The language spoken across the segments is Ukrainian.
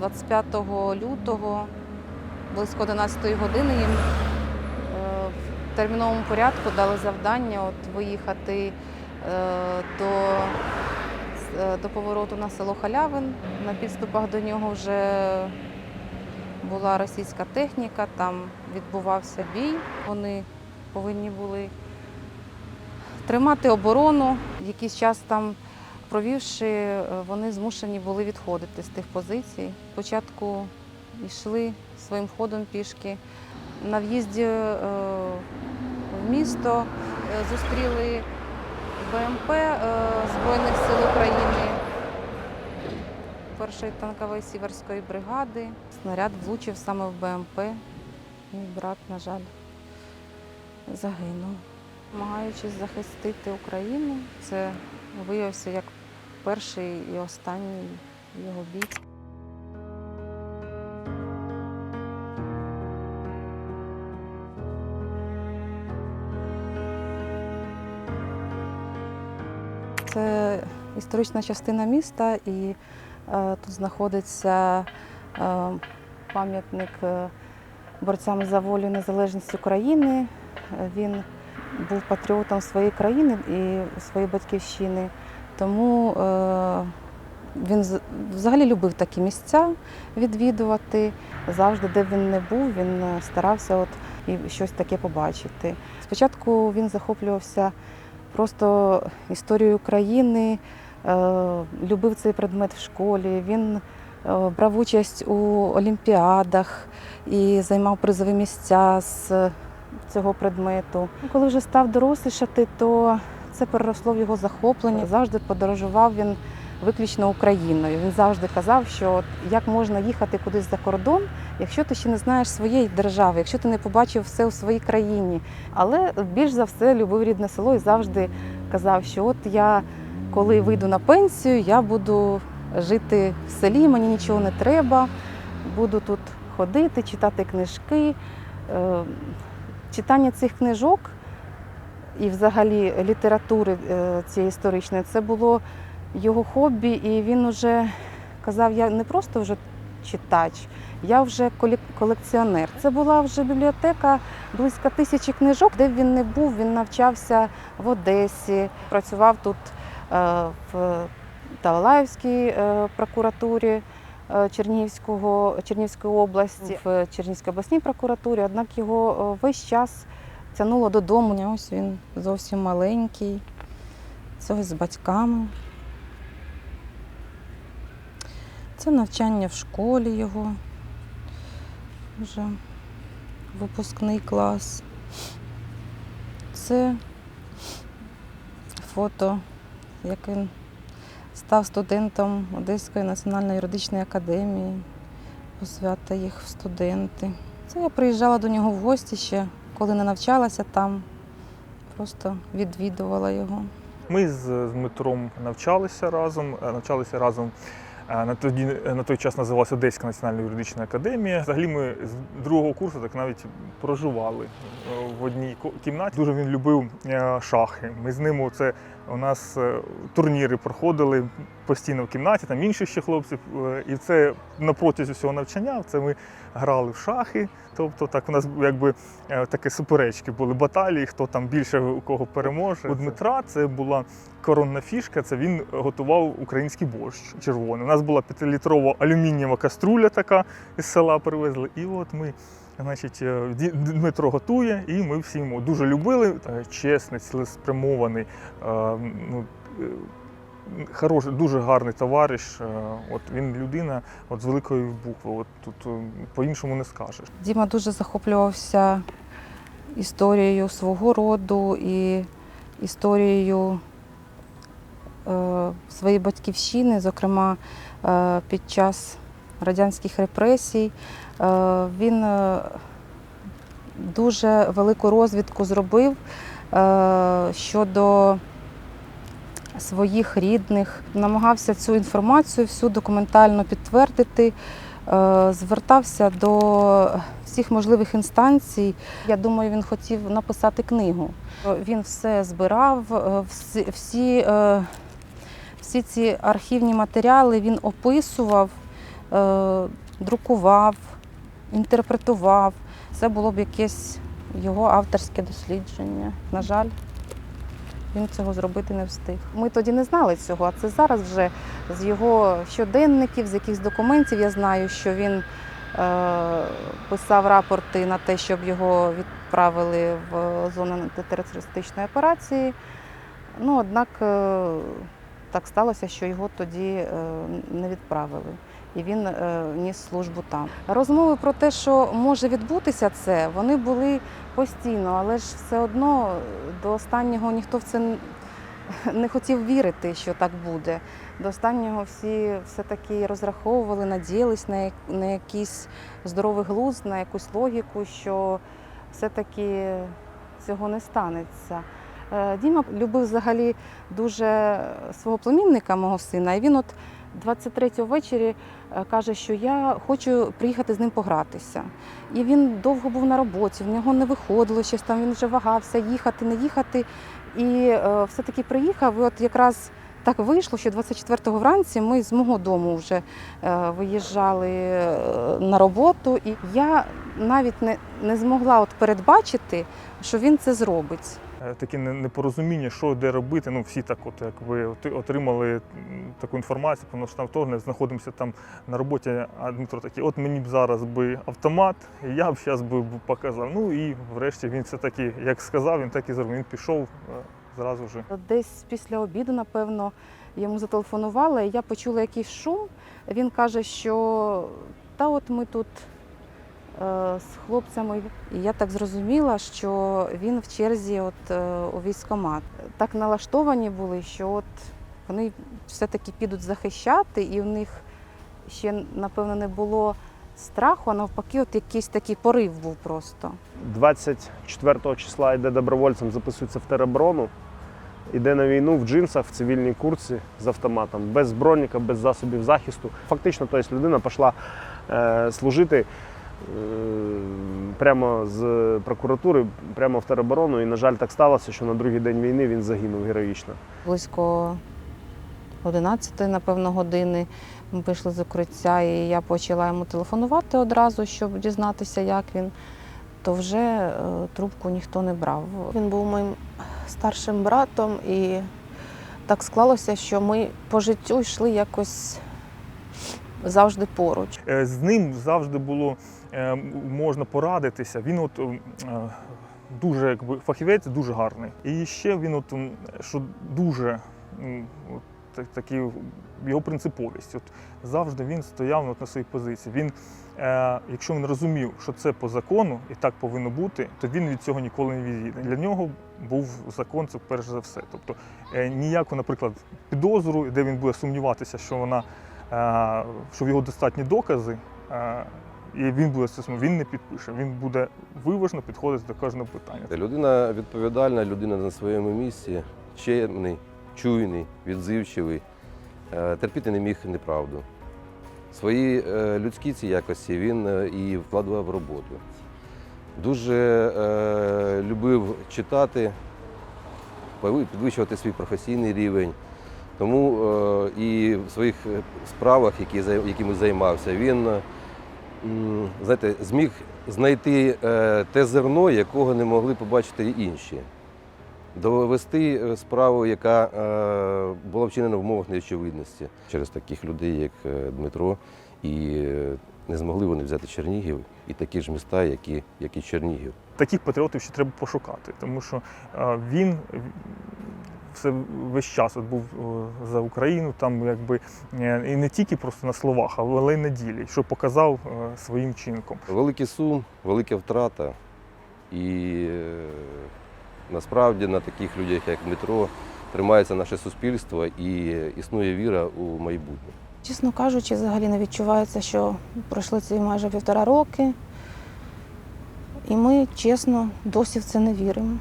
25 лютого, близько 11 години їм е, в терміновому порядку дали завдання от, виїхати е, до, е, до повороту на село Халявин. На підступах до нього вже була російська техніка, там відбувався бій. Вони повинні були тримати оборону. Якийсь час там провівши, е, вони змушені були відходити з тих позицій. Спочатку йшли своїм ходом пішки. На в'їзді е, в місто е, зустріли БМП Збройних сил України першої танкової сіверської бригади. Снаряд влучив саме в БМП. Мій брат, на жаль, загинув. Намагаючись захистити Україну, це виявився як перший і останній його бій. Це історична частина міста, і е, тут знаходиться е, пам'ятник е, борцям за волю і незалежність України. Е, Він був патріотом своєї країни і своєї батьківщини. Тому е, він взагалі любив такі місця відвідувати. Завжди, де він не був, він е, старався от і щось таке побачити. Спочатку він захоплювався просто історією України, е, любив цей предмет в школі. Він брав участь у олімпіадах і займав призові місця з цього предмету. Коли вже став дорослішати, то це переросло в його захоплення. Завжди подорожував він виключно Україною. Він завжди казав, що як можна їхати кудись за кордон, якщо ти ще не знаєш своєї держави, якщо ти не побачив все у своїй країні. Але більш за все любив рідне село і завжди казав, що от я, коли вийду на пенсію, я буду жити в селі, мені нічого не треба, буду тут ходити, читати книжки. Е, Читання цих книжок і взагалі літератури е, цієї історичної це було його хобі, і він уже казав, я не просто вже читач, я вже колекціонер. Це була вже бібліотека близько тисячі книжок, де б він не був. Він навчався в Одесі, працював тут е, в Талалаївській е, прокуратурі. Чернігівського, Чернігівської області, в Чернігівській обласній прокуратурі, однак його весь час тягнуло додому. Ось він зовсім маленький, це з батьками. Це навчання в школі його, вже випускний клас. Це фото, як він став студентом Одеської національної юридичної академії, посвята їх в студенти. Це я приїжджала до нього в гості ще, коли не навчалася там, просто відвідувала його. Ми з Дмитром навчалися разом, е, навчалися разом. е, На тоді на той час називалася Одеська національна юридична академія. Взагалі ми з другого курсу так навіть проживали е, в одній кімнаті. Дуже він любив е, шахи. Ми з ним оце у нас е, турніри проходили постійно в кімнаті, там інші ще хлопці. е, І це на протязі всього навчання. Це ми грали в шахи. Тобто так у нас якби е, такі суперечки були баталії, хто там більше у кого переможе. У Дмитра це була коронна фішка. Це він готував український борщ червоний. У нас була п'ятилітрова алюмінієва каструля така із села привезли. І от ми. Значить, е, Дмитро готує, і ми всі йому дуже любили. Чесний, цілеспрямований, ну, хороший, дуже гарний товариш. Е, От він людина от з великої букви. От тут е, по-іншому не скажеш. Діма дуже захоплювався історією свого роду і історією е, своєї батьківщини, зокрема під час радянських репресій. Він дуже велику розвідку зробив щодо своїх рідних, намагався цю інформацію всю документально підтвердити е, звертався до всіх можливих інстанцій. Я думаю, він хотів написати книгу. Він все збирав, е, всі, е, всі ці архівні матеріали він описував. друкував, інтерпретував. Це було б якесь його авторське дослідження. На жаль, він цього зробити не встиг. Ми тоді не знали цього, а це зараз вже з його щоденників, з якихось документів я знаю, що він е, писав рапорти на те, щоб його відправили в зону антитерористичної операції. Ну, однак е, так сталося, що його тоді е, не відправили. І він е, ніс службу там. Розмови про те, що може відбутися це, вони були постійно, але ж все одно до останнього ніхто в це не хотів вірити, що так буде. До останнього всі все-таки розраховували, надіялись на, на якийсь здоровий глузд, на якусь логіку, що все-таки цього не станеться. Е, Діма любив взагалі дуже свого племінника, мого сина, і він от 23-го ввечері каже, що я хочу приїхати з ним погратися. І він довго був на роботі, в нього не виходило щось там, він вже вагався, їхати, не їхати. І е, все-таки приїхав, і от якраз так вийшло, що 24-го вранці ми з мого дому вже е, виїжджали е, на роботу, і я навіть не, не змогла от передбачити, що він це зробить. Е, Таке непорозуміння, що де робити. Ну, всі так, от як ви от- отримали таку інформацію, що там вторгнення, знаходимося там на роботі, а Дмитро такий, от мені б зараз би автомат, я б зараз би показав. Ну і врешті він все-таки, як сказав, він так і зробив. Він пішов е, зразу ж. Десь після обіду, напевно, йому зателефонували, я почула якийсь шум. Він каже, що та от ми тут з хлопцями. І я так зрозуміла, що він в черзі от, е, у військкомат. Так налаштовані були, що от вони все-таки підуть захищати, і в них ще, напевно, не було страху, а навпаки, от якийсь такий порив був просто. 24 числа йде добровольцем, записується в тероборону, йде на війну в джинсах, в цивільній курці з автоматом, без броніка, без засобів захисту. Фактично, тобто людина пішла е, служити е, прямо з прокуратури, прямо в тероборону. І, на жаль, так сталося, що на другий день війни він загинув героїчно. близько 11, напевно, години. Ми вийшли з укриття, і я почала йому телефонувати одразу, щоб дізнатися, як він. То вже е, трубку ніхто не брав. Він був моїм старшим братом, і так склалося, що ми по життю йшли якось завжди поруч. Е, З ним завжди було е, можна порадитися. Він от е, дуже якби фахівець, дуже гарний. І ще він, от що дуже от, такі його принциповість. От завжди він стояв от на своїй позиції. Він, якщо він розумів, що це по закону і так повинно бути, то він від цього ніколи не відійде. Для нього був закон, це перш за все. Тобто е, ніяку, наприклад, підозру, де він буде сумніватися, що вона що в його достатні докази, е, і він буде він не підпише. Він буде виважно підходити до кожного питання. Людина відповідальна, людина на своєму місці, чемний, чуйний, відзивчивий, е, терпіти не міг неправду. Свої е, людські ці якості він е, і вкладував в роботу. Дуже е, любив читати, підвищувати свій професійний рівень. Тому е, і в своїх справах, які, якими займався, він знаєте, зміг знайти е, те зерно, якого не могли побачити інші. Довести е, справу, яка е, була вчинена в умовах неочевидності через таких людей, як е, Дмитро, і не змогли вони взяти Чернігів і такі ж міста, які, як і Чернігів. Таких патріотів ще треба пошукати, тому що він все весь час от був е, за Україну, там якби е, і не тільки просто на словах, але й на ділі, що показав е, своїм чинком. Великий сум, велика втрата. І насправді на таких людях, як Дмитро, тримається наше суспільство і існує віра у майбутнє. Чесно кажучи, взагалі не відчувається, що пройшли ці майже півтора роки. І ми, чесно, досі в це не віримо.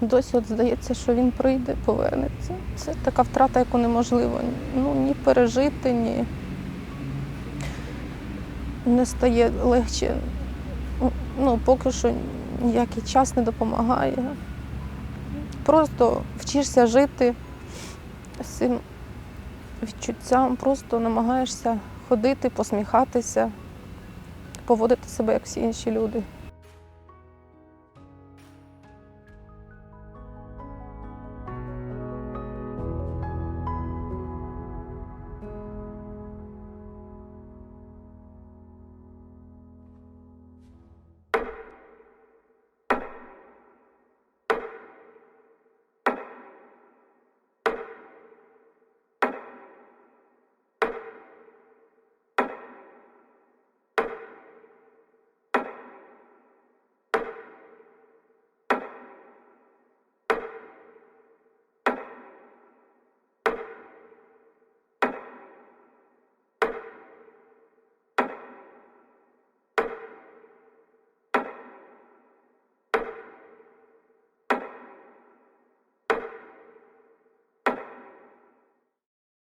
Досі от здається, що він прийде, повернеться. Це така втрата, яку неможливо ну, ні пережити, ні не стає легше. Ну, поки що ніякий час не допомагає. Просто вчишся жити з цим відчуттям просто намагаєшся ходити, посміхатися, поводити себе як всі інші люди.